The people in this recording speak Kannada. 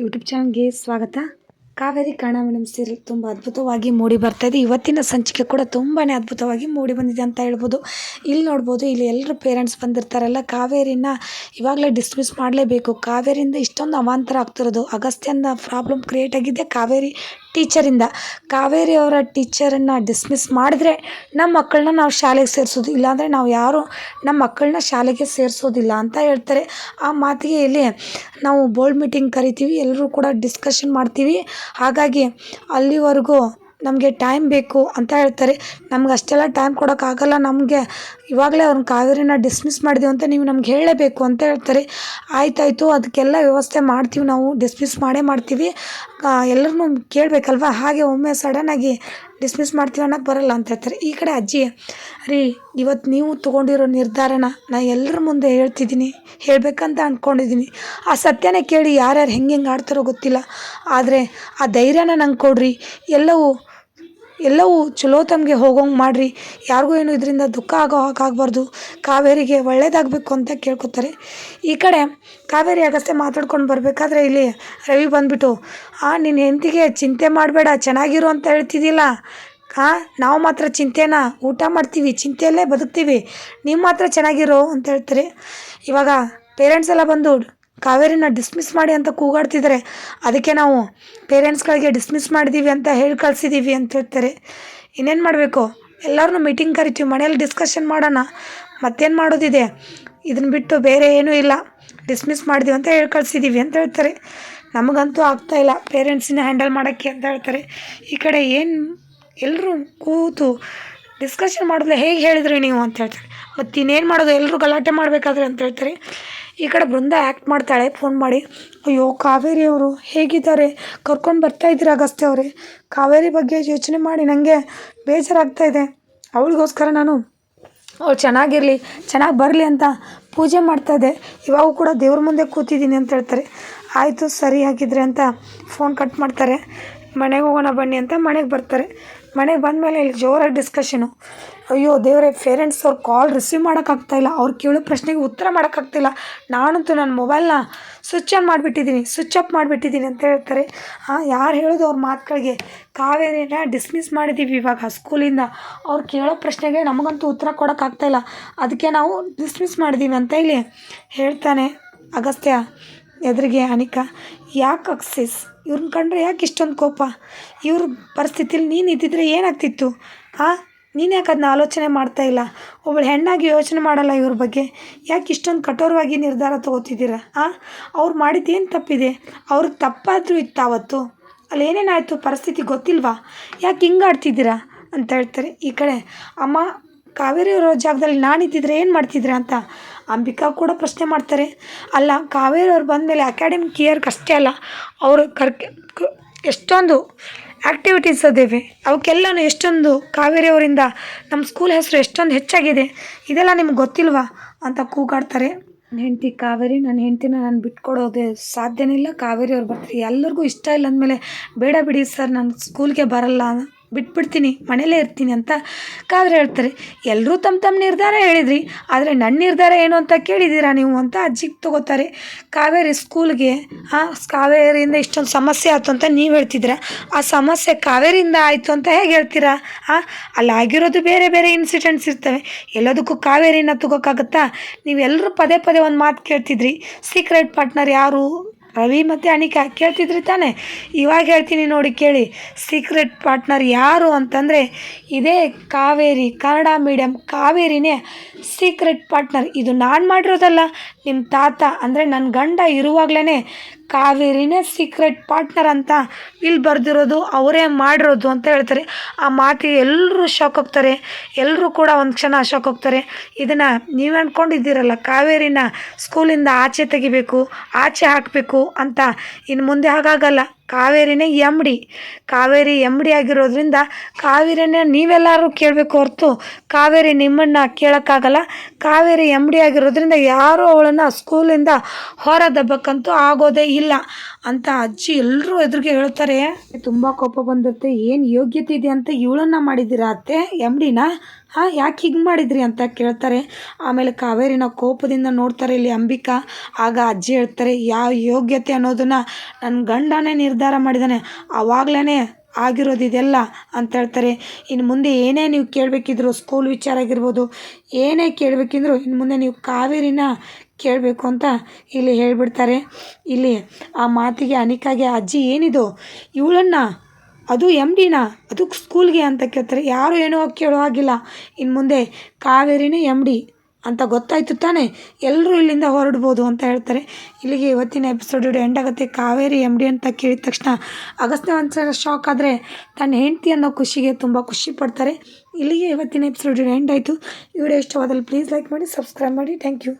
ಯೂಟ್ಯೂಬ್ ಚಾನಲ್ಗೆ ಸ್ವಾಗತ. ಕಾವೇರಿ ಕಣ ಮೇಡಮ್ ಸೀರಿಯಲ್ ತುಂಬ ಅದ್ಭುತವಾಗಿ ಮೂಡಿ ಬರ್ತಾ ಇದೆ. ಇವತ್ತಿನ ಸಂಚಿಕೆ ಕೂಡ ತುಂಬಾ ಅದ್ಭುತವಾಗಿ ಮೂಡಿ ಬಂದಿದೆ ಅಂತ ಹೇಳ್ಬೋದು. ಇಲ್ಲಿ ನೋಡ್ಬೋದು, ಇಲ್ಲಿ ಎಲ್ಲರೂ ಪೇರೆಂಟ್ಸ್ ಬಂದಿರ್ತಾರಲ್ಲ, ಕಾವೇರಿನ ಇವಾಗಲೇ ಡಿಸ್ಮಿಸ್ ಮಾಡಲೇಬೇಕು. ಕಾವೇರಿಯಿಂದ ಇಷ್ಟೊಂದು ಅವಾಂತರ ಆಗ್ತಿರೋದು. ಅಗಸ್ತ್ಯನ ಪ್ರಾಬ್ಲಮ್ ಕ್ರಿಯೇಟ್ ಆಗಿದೆ ಕಾವೇರಿ ಟೀಚರಿಂದ ಕಾವೇರಿ ಅವರ ಟೀಚರನ್ನು ಡಿಸ್ಮಿಸ್ ಮಾಡಿದ್ರೆ ನಮ್ಮ ಮಕ್ಕಳನ್ನ ನಾವು ಶಾಲೆಗೆ ಸೇರಿಸೋದು. ಇಲ್ಲಾಂದರೆ ನಾವು ಯಾರು ನಮ್ಮ ಮಕ್ಕಳನ್ನ ಶಾಲೆಗೆ ಸೇರಿಸೋದಿಲ್ಲ ಅಂತ ಹೇಳ್ತಾರೆ. ಆ ಮಾತಿಗೆ ಇಲ್ಲಿ ನಾವು ಬೋರ್ಡ್ ಮೀಟಿಂಗ್ ಕರಿತೀವಿ. ಎಲ್ಲರೂ ಕೂಡ ಡಿಸ್ಕಷನ್ ಮಾಡ್ತೀವಿ. ಹಾಗಾಗಿ ಅಲ್ಲಿವರೆಗೂ ನಮಗೆ ಟೈಮ್ ಬೇಕು ಅಂತ ಹೇಳ್ತಾರೆ. ನಮ್ಗೆ ಅಷ್ಟೆಲ್ಲ ಟೈಮ್ ಕೊಡೋಕ್ಕಾಗಲ್ಲ ನಮಗೆ ಇವಾಗಲೇ ಅವ್ರನ್ನ ಕಾವೇರಿನ ಡಿಸ್ಮಿಸ್ ಮಾಡಿದೀವಿ ಅಂತ ನೀವು ನಮ್ಗೆ ಹೇಳಲೇಬೇಕು ಅಂತ ಹೇಳ್ತಾರೆ. ಆಯ್ತಾಯಿತು, ಅದಕ್ಕೆಲ್ಲ ವ್ಯವಸ್ಥೆ ಮಾಡ್ತೀವಿ ನಾವು. ಡಿಸ್ಮಿಸ್ ಮಾಡೇ ಮಾಡ್ತೀವಿ. ಎಲ್ಲರನ್ನೂ ಕೇಳಬೇಕಲ್ವ? ಹಾಗೆ ಒಮ್ಮೆ ಸಡನ್ನಾಗಿ ಡಿಸ್ಮಿಸ್ ಮಾಡ್ತೀವಿ ಅನ್ನೋಕೆ ಬರಲ್ಲ ಅಂತ ಹೇಳ್ತಾರೆ. ಈ ಕಡೆ ಅಜ್ಜಿ ರೀ ಇವತ್ತು ನೀವು ತೊಗೊಂಡಿರೋ ನಿರ್ಧಾರನ ನಾ ಎಲ್ಲರ ಮುಂದೆ ಹೇಳ್ತಿದ್ದೀನಿ, ಹೇಳಬೇಕಂತ ಅಂದ್ಕೊಂಡಿದ್ದೀನಿ ಆ ಸತ್ಯನೇ ಕೇಳಿ ಯಾರ್ಯಾರು ಹೆಂಗೆ ಹೆಂಗೆ ಆಡ್ತಾರೋ ಗೊತ್ತಿಲ್ಲ. ಆದರೆ ಆ ಧೈರ್ಯನ ನಂಗೆ ಕೊಡ್ರಿ. ಎಲ್ಲವೂ ಎಲ್ಲವೂ ಚಲೋ ತಮಗೆ ಹೋಗೋಂಗೆ ಮಾಡಿರಿ. ಯಾರಿಗೂ ಏನು ಇದರಿಂದ ದುಃಖ ಆಗೋ ಹಾಗಾಗಬಾರ್ದು ಕಾವೇರಿಗೆ ಒಳ್ಳೇದಾಗಬೇಕು ಅಂತ ಕೇಳ್ಕೊತಾರೆ. ಈ ಕಡೆ ಕಾವೇರಿ ಅಗಸ್ತೆ ಮಾತಾಡ್ಕೊಂಡು ಬರಬೇಕಾದ್ರೆ ಇಲ್ಲಿ ರವಿ ಬಂದುಬಿಟ್ಟು, ಆ ನಿನ್ನ ಹೆಂಡತಿಗೆ ಚಿಂತೆ ಮಾಡಬೇಡ, ಚೆನ್ನಾಗಿರು ಅಂತ ಹೇಳ್ತಿದ್ದಿಲ್ಲ. ಹಾಂ ನಾವು ಮಾತ್ರ ಚಿಂತೆನ ಊಟ ಮಾಡ್ತೀವಿ, ಚಿಂತೆಯಲ್ಲೇ ಬದುಕ್ತೀವಿ. ನೀವು ಮಾತ್ರ ಚೆನ್ನಾಗಿರೋ ಅಂತ ಹೇಳ್ತಾರೆ. ಇವಾಗ ಪೇರೆಂಟ್ಸ್ ಎಲ್ಲ ಬಂದು ಕಾವೇರಿನ ಡಿಸ್ಮಿಸ್ ಮಾಡಿ ಅಂತ ಕೂಗಾಡ್ತಿದ್ದಾರೆ ಅದಕ್ಕೆ ನಾವು ಪೇರೆಂಟ್ಸ್ಗಳಿಗೆ ಡಿಸ್ಮಿಸ್ ಮಾಡಿದ್ದೀವಿ ಅಂತ ಹೇಳಿ ಕಳಿಸಿದ್ದೀವಿ ಅಂತ ಹೇಳ್ತಾರೆ. ಇನ್ನೇನು ಮಾಡಬೇಕು? ಎಲ್ಲರನ್ನೂ ಮೀಟಿಂಗ್ ಕರಿತೀವಿ ಮನೇಲಿ ಡಿಸ್ಕಷನ್ ಮಾಡೋಣ. ಮತ್ತೇನು ಮಾಡೋದಿದೆ? ಇದನ್ನ ಬಿಟ್ಟು ಬೇರೆ ಏನೂ ಇಲ್ಲ. ಡಿಸ್ಮಿಸ್ ಮಾಡಿದೀವಿ ಅಂತ ಹೇಳಿ ಕಳಿಸಿದ್ದೀವಿ ಅಂತ ಹೇಳ್ತಾರೆ. ನಮಗಂತೂ ಆಗ್ತಾಯಿಲ್ಲ ಪೇರೆಂಟ್ಸಿನ ಹ್ಯಾಂಡಲ್ ಮಾಡೋಕ್ಕೆ ಅಂತ ಹೇಳ್ತಾರೆ. ಈ ಕಡೆ ಏನು ಎಲ್ಲರೂ ಕೂತು ಡಿಸ್ಕಷನ್ ಮಾಡಿದ್ರೆ ಹೇಗೆ ಹೇಳಿದ್ರಿ ನೀವು ಅಂತ ಹೇಳ್ತಾರೆ. ಮತ್ತು ಇನ್ನೇನು ಮಾಡೋದು? ಎಲ್ಲರೂ ಗಲಾಟೆ ಮಾಡಬೇಕಾದ್ರೆ ಅಂತ ಹೇಳ್ತಾರೆ. ಈ ಕಡೆ ಬೃಂದ ಆ್ಯಕ್ಟ್ ಮಾಡ್ತಾಳೆ ಫೋನ್ ಮಾಡಿ, ಅಯ್ಯೋ, ಕಾವೇರಿ ಅವರು ಹೇಗಿದ್ದಾರೆ? ಕರ್ಕೊಂಡು ಬರ್ತಾ ಇದ್ದೀರಾ ಅಗಸ್ತ್ಯ ಅವರೇ? ಕಾವೇರಿ ಬಗ್ಗೆ ಯೋಚನೆ ಮಾಡಿ ನನಗೆ ಬೇಜಾರಾಗ್ತಾ ಇದೆ. ಅವಳಿಗೋಸ್ಕರ ನಾನು ಅವಳು ಚೆನ್ನಾಗಿರಲಿ, ಚೆನ್ನಾಗಿ ಬರಲಿ ಅಂತ ಪೂಜೆ ಮಾಡ್ತಾಯಿದ್ದೆ ಇವಾಗೂ ಕೂಡ ದೇವ್ರ ಮುಂದೆ ಕೂತಿದ್ದೀನಿ ಅಂತ ಹೇಳ್ತಾರೆ. ಆಯಿತು, ಸರಿ ಹಾಗಿದ್ರೆ ಅಂತ ಫೋನ್ ಕಟ್ ಮಾಡ್ತಾರೆ. ಮನೆಗೆ ಹೋಗೋಣ ಬನ್ನಿ ಅಂತ ಮನೆಗೆ ಬರ್ತಾರೆ. ಮನೆಗೆ ಬಂದಮೇಲೆ ಇಲ್ಲಿ ಜೋರಾಗಿ ಡಿಸ್ಕಷನು ಅಯ್ಯೋ ದೇವರೇ ಪೇರೆಂಟ್ಸ್ ಅವ್ರು ಕಾಲ್ ರಿಸೀವ್ ಮಾಡೋಕ್ಕಾಗ್ತಾಯಿಲ್ಲ ಅವ್ರು ಕೇಳೋ ಪ್ರಶ್ನೆಗೆ ಉತ್ತರ ಮಾಡೋಕ್ಕಾಗ್ತಿಲ್ಲ ನಾನಂತೂ ನನ್ನ ಮೊಬೈಲ್ನ ಸ್ವಿಚ್ ಆನ್ ಮಾಡಿಬಿಟ್ಟಿದ್ದೀನಿ. ಸ್ವಿಚ್ ಆಫ್ ಮಾಡಿಬಿಟ್ಟಿದ್ದೀನಿ ಅಂತ ಹೇಳ್ತಾರೆ. ಯಾರು ಹೇಳೋದು ಅವ್ರ ಮಾತುಗಳಿಗೆ ಕಾವೇರಿನ ಡಿಸ್ಮಿಸ್ ಮಾಡಿದ್ದೀವಿ ಇವಾಗ ಸ್ಕೂಲಿಂದ ಅವ್ರು ಕೇಳೋ ಪ್ರಶ್ನೆಗೆ ನಮಗಂತೂ ಉತ್ತರ ಕೊಡೋಕ್ಕಾಗ್ತಾಯಿಲ್ಲ ಅದಕ್ಕೆ ನಾವು ಡಿಸ್ಮಿಸ್ ಮಾಡಿದ್ದೀವಿ ಅಂತ ಇಲ್ಲಿ ಹೇಳ್ತಾನೆ ಅಗಸ್ತ್ಯ. ಎದುರಿಗೆ ಅನಿಕಾ, ಯಾಕೆ ಅಕ್ಸಿಸ್? ಇವ್ರನ್ನ ಕಂಡ್ರೆ ಯಾಕೆ ಇಷ್ಟೊಂದು ಕೋಪ? ಇವ್ರ ಪರಿಸ್ಥಿತಿಲಿ ನೀನು ಇದ್ದಿದ್ರೆ ಏನಾಗ್ತಿತ್ತು? ಆ? ನೀನು ಯಾಕೆ ಅದನ್ನ ಆಲೋಚನೆ ಮಾಡ್ತಾ ಇಲ್ಲ? ಒಬ್ಬಳು ಹೆಣ್ಣಾಗಿ ಯೋಚನೆ ಮಾಡಲ್ಲ ಇವ್ರ ಬಗ್ಗೆ? ಯಾಕೆ ಇಷ್ಟೊಂದು ಕಠೋರವಾಗಿ ನಿರ್ಧಾರ ತೊಗೋತಿದ್ದೀರಾ? ಆ? ಅವ್ರು ಮಾಡಿದ್ದೇನು ತಪ್ಪಿದೆ? ಅವ್ರಿಗೆ ತಪ್ಪಾದರೂ ಇತ್ತು ಆವತ್ತು ಅಲ್ಲಿ ಏನೇನಾಯಿತು? ಪರಿಸ್ಥಿತಿ ಗೊತ್ತಿಲ್ವಾ? ಯಾಕೆ ಹಿಂಗಾಡ್ತಿದ್ದೀರಾ? ಅಂತ ಹೇಳ್ತಾರೆ ಈ ಕಡೆ. ಅಮ್ಮ ಕಾವೇರಿ ಅವರ ಜಾಗದಲ್ಲಿ ನಾನಿದ್ದಿದ್ರೆ ಏನು ಮಾಡ್ತಿದ್ರೆ ಅಂತ ಅಂಬಿಕಾ ಕೂಡ ಪ್ರಶ್ನೆ ಮಾಡ್ತಾರೆ. ಅಲ್ಲ, ಕಾವೇರಿ ಅವ್ರು ಬಂದಮೇಲೆ ಅಕಾಡೆಮಿಕ್ ಇಯರ್ಗೆ ಅಷ್ಟೇ ಅಲ್ಲ, ಅವರು ಕರ್ಕೆ ಎಷ್ಟೊಂದು ಆ್ಯಕ್ಟಿವಿಟೀಸ್ ಅದೇವೆ. ಅವಕ್ಕೆಲ್ಲನೂ ಎಷ್ಟೊಂದು ಕಾವೇರಿ ಅವರಿಂದ ನಮ್ಮ ಸ್ಕೂಲ್ ಹೆಸರು ಎಷ್ಟೊಂದು ಹೆಚ್ಚಾಗಿದೆ. ಇದೆಲ್ಲ ನಿಮ್ಗೆ ಗೊತ್ತಿಲ್ವಾ? ಅಂತ ಕೂಗಾಡ್ತಾರೆ. ನನ್ನ ಹೆಂಡತಿ ಕಾವೇರಿ ನನ್ನ ಹೆಂಡ್ತಿನ ನಾನು ಬಿಟ್ಕೊಡೋದು ಸಾಧ್ಯನೇ ಇಲ್ಲ. ಕಾವೇರಿ ಅವ್ರು ಬರ್ತಾರೆ ಎಲ್ಲರಿಗೂ ಇಷ್ಟ ಇಲ್ಲ ಅಂದಮೇಲೆ ಬೇಡ ಬಿಡಿ ಸರ್, ನಾನು ಸ್ಕೂಲ್ಗೆ ಬರಲ್ಲ ಬಿಟ್ಬಿಡ್ತೀನಿ ಮನೇಲೇ ಇರ್ತೀನಿ ಅಂತ ಕಾದ್ರೆ ಹೇಳ್ತಾರೆ. ಎಲ್ಲರೂ ತಮ್ಮ ತಮ್ಮ ನಿರ್ಧಾರ ಹೇಳಿದ್ರಿ, ಆದರೆ ನನ್ನ ನಿರ್ಧಾರ ಏನು ಅಂತ ಕೇಳಿದ್ದೀರಾ ನೀವು ಅಂತ ಅಜ್ಜಿಗೆ ತಗೋತಾರೆ. ಕಾವೇರಿ ಸ್ಕೂಲ್ಗೆ ಹಾಂ ಕಾವೇರಿಯಿಂದ ಇಷ್ಟೊಂದು ಸಮಸ್ಯೆ ಆಯ್ತು ಅಂತ ನೀವು ಹೇಳ್ತಿದ್ದೀರಾ? ಆ ಸಮಸ್ಯೆ ಕಾವೇರಿಯಿಂದ ಆಯಿತು ಅಂತ ಹೇಗೆ ಹೇಳ್ತೀರಾ? ಹಾಂ ಅಲ್ಲಿ ಆಗಿರೋದು ಬೇರೆ ಬೇರೆ ಇನ್ಸಿಡೆಂಟ್ಸ್ ಇರ್ತವೆ. ಎಲ್ಲದಕ್ಕೂ ಕಾವೇರಿನ ತಗೋಕ್ಕಾಗತ್ತಾ ನೀವೆಲ್ಲರೂ ಪದೇ ಪದೇ ಒಂದು ಮಾತು ಕೇಳ್ತಿದ್ರಿ. ಸೀಕ್ರೆಟ್ ಪಾರ್ಟ್ನರ್ ಯಾರು? ರವಿ ಮತ್ತು ಅನಿಕಾ ಕೇಳ್ತಿದ್ರಿ ತಾನೆ? ಇವಾಗ ಹೇಳ್ತೀನಿ ನೋಡಿ ಕೇಳಿ. ಸೀಕ್ರೆಟ್ ಪಾರ್ಟ್ನರ್ ಯಾರು ಅಂತಂದರೆ ಇದೇ ಕಾವೇರಿ ಕನ್ನಡ ಮೀಡಿಯಮ್ ಕಾವೇರಿನೇ ಸೀಕ್ರೆಟ್ ಪಾರ್ಟ್ನರ್ ಇದು ನಾನು ಮಾಡಿರೋದಲ್ಲ ನಿಮ್ಮ ತಾತ ಅಂದರೆ ನನ್ನ ಗಂಡ ಇರುವಾಗಲೇ ಕಾವೇರಿನೇ ಸೀಕ್ರೆಟ್ ಪಾರ್ಟ್ನರ್ ಅಂತ ಇಲ್ಲಿ ಬರೆದಿರೋದು ಅವರೇ ಮಾಡಿರೋದು ಅಂತ ಹೇಳ್ತಾರೆ. ಆ ಮಾತಿಗೆ ಎಲ್ಲರೂ ಶಾಕ್ ಹೋಗ್ತಾರೆ ಎಲ್ಲರೂ ಕೂಡ ಒಂದು ಕ್ಷಣ ಶಾಕ್ ಹೋಗ್ತಾರೆ ಇದನ್ನು ನೀವು ಅಂದ್ಕೊಂಡಿದ್ದೀರಲ್ಲ ಕಾವೇರಿನ ಸ್ಕೂಲಿಂದ ಆಚೆ ತೆಗಿಬೇಕು, ಆಚೆ ಹಾಕಬೇಕು ಅಂತ. ಇನ್ನು ಮುಂದೆ ಹಾಗಾಗಲ್ಲ. ಕಾವೇರಿನೇ M D Kaveri M D ಆಗಿರೋದ್ರಿಂದ ಕಾವೇರಿನೇ ನೀವೆಲ್ಲರೂ ಕೇಳಬೇಕು ಹೊರತು ಕಾವೇರಿ ನಿಮ್ಮನ್ನು ಕೇಳೋಕ್ಕಾಗಲ್ಲ. ಕಾವೇರಿ ಎಂ ಡಿ ಆಗಿರೋದ್ರಿಂದ ಯಾರೂ ಅವಳನ್ನು ಸ್ಕೂಲಿಂದ ಹೊರದಬ್ಬಕ್ಕಂತೂ ಆಗೋದೇ ಇಲ್ಲ ಅಂತ ಅಜ್ಜಿ ಎಲ್ಲರೂ ಎದುರಿಗೆ ಹೇಳ್ತಾರೆ. ತುಂಬ ಕೋಪ ಬಂದಿರುತ್ತೆ. ಏನು ಯೋಗ್ಯತೆ ಇದೆ ಅಂತ ಇವಳನ್ನ ಮಾಡಿದ್ದೀರಾ ಅತ್ತೆ? ಎಂ ಡಿನ ಹಾಂ, ಯಾಕೆ ಹಿಂಗೆ ಮಾಡಿದ್ರಿ ಅಂತ ಕೇಳ್ತಾರೆ. ಆಮೇಲೆ ಕಾವೇರಿನ ಕೋಪದಿಂದ ನೋಡ್ತಾರೆ ಇಲ್ಲಿ ಅಂಬಿಕಾ. ಆಗ ಅಜ್ಜಿ ಹೇಳ್ತಾರೆ, ಯಾವ ಯೋಗ್ಯತೆ ಅನ್ನೋದನ್ನು ನನ್ನ ಗಂಡನೇ ನಿರ್ಧಾರ ಮಾಡಿದ್ದಾನೆ ಆವಾಗಲೇ ಆಗಿರೋದು ಇದೆಲ್ಲ ಅಂತ ಹೇಳ್ತಾರೆ. ಇನ್ನು ಮುಂದೆ ಏನೇ ನೀವು ಕೇಳಬೇಕಿದ್ರು ಸ್ಕೂಲ್ ವಿಚಾರ ಆಗಿರ್ಬೋದು, ಏನೇ ಕೇಳಬೇಕಿದ್ರು ಇನ್ನು ಮುಂದೆ ನೀವು ಕಾವೇರಿನ ಕೇಳಬೇಕು ಅಂತ ಇಲ್ಲಿ ಹೇಳಿಬಿಡ್ತಾರೆ. ಇಲ್ಲಿ ಆ ಮಾತಿಗೆ ಅನಿಕಾಗೆ, ಅಜ್ಜಿ, ಏನಿದು? ಇವಳನ್ನ? ಅದು ಎಂ ಡಿನಾ ಅದು ಸ್ಕೂಲ್ಗೆ ಅಂತ ಕೇಳ್ತಾರೆ. ಯಾರು ಏನೋ ಕೇಳೋ ಹಾಗಿಲ್ಲ. ಇನ್ನು ಮುಂದೆ, ಕಾವೇರಿನೇ ಎಂ ಡಿ ಅಂತ ಗೊತ್ತಾಯಿತು ತಾನೇ. ಎಲ್ಲರೂ ಇಲ್ಲಿಂದ ಹೊರಡ್ಬೋದು ಅಂತ ಹೇಳ್ತಾರೆ. ಇಲ್ಲಿಗೆ ಇವತ್ತಿನ ಎಪಿಸೋಡ್ ಎಂಡ್ ಆಗುತ್ತೆ. ಕಾವೇರಿ ಎಂ ಡಿ ಅಂತ ಕೇಳಿದ ತಕ್ಷಣ ಅಗಸ್ತ್ಯ ಒಂದ್ಸಲ ಶಾಕ್ ಆದರೆ ತನ್ನ ಹೆಂಡತಿ ಅನ್ನೋ ಖುಷಿಗೆ ತುಂಬ ಖುಷಿ ಪಡ್ತಾರೆ. ಇಲ್ಲಿಗೆ ಇವತ್ತಿನ ಎಪಿಸೋಡ್ ಎಂಡ್ ಆಯಿತು. ವಿಡಿಯೋ ಇಷ್ಟವಾದಲ್ಲಿ ಪ್ಲೀಸ್ ಲೈಕ್ ಮಾಡಿ ಸಬ್ಸ್ಕ್ರೈಬ್ ಮಾಡಿ. Thank you